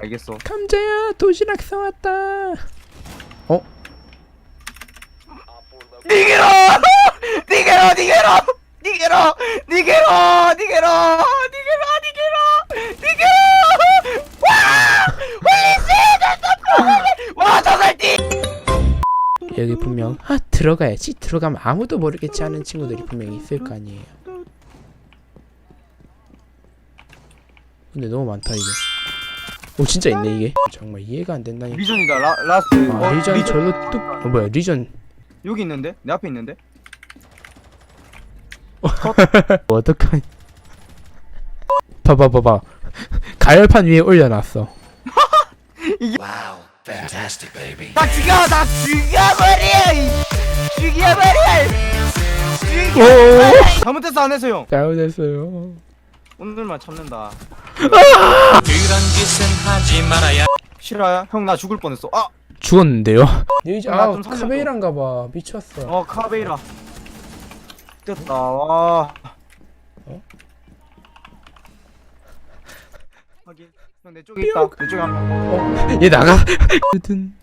알겠어. 감자야 도시락 사왔다 어? 니게로! 니게로! 니게로! 니게로! 니게로! 니게로! 니게로! 니게로! 니게로! 와! 홀리씨! 와, 저살띠! 여기 분명 아 들어가야지 들어가면 아무도 모르겠지 하는 친구들이 분명히 있을 거 아니에요 근데 너무 많다 이게 오 진짜 있네 이게 정말 이해가 안 된다니 리전이다, 라, 라스트. 아 어, 리전 절로 뚝 어, 뭐야 리전 여기 있는데? 내 앞에 있는데? 어떡하니 봐봐 봐봐 가열판 위에 올려놨어 나 죽여! 나 죽여버려! 이- 죽여버려! 죽여! 잘못했어, 안 했어, 형. 잘못했어요 오늘만 참는다. 그런 짓은 하지 말아야 실화야? 형, 나 죽을 뻔했어. 아! 죽었는데요 나아좀 살려줘. 카베이란가 봐 미쳤어 어, 카베이라. 됐다, 와. 어? 확인. 형, 내 쪽에 있다. 내 쪽에 한 명. 얘 나가 든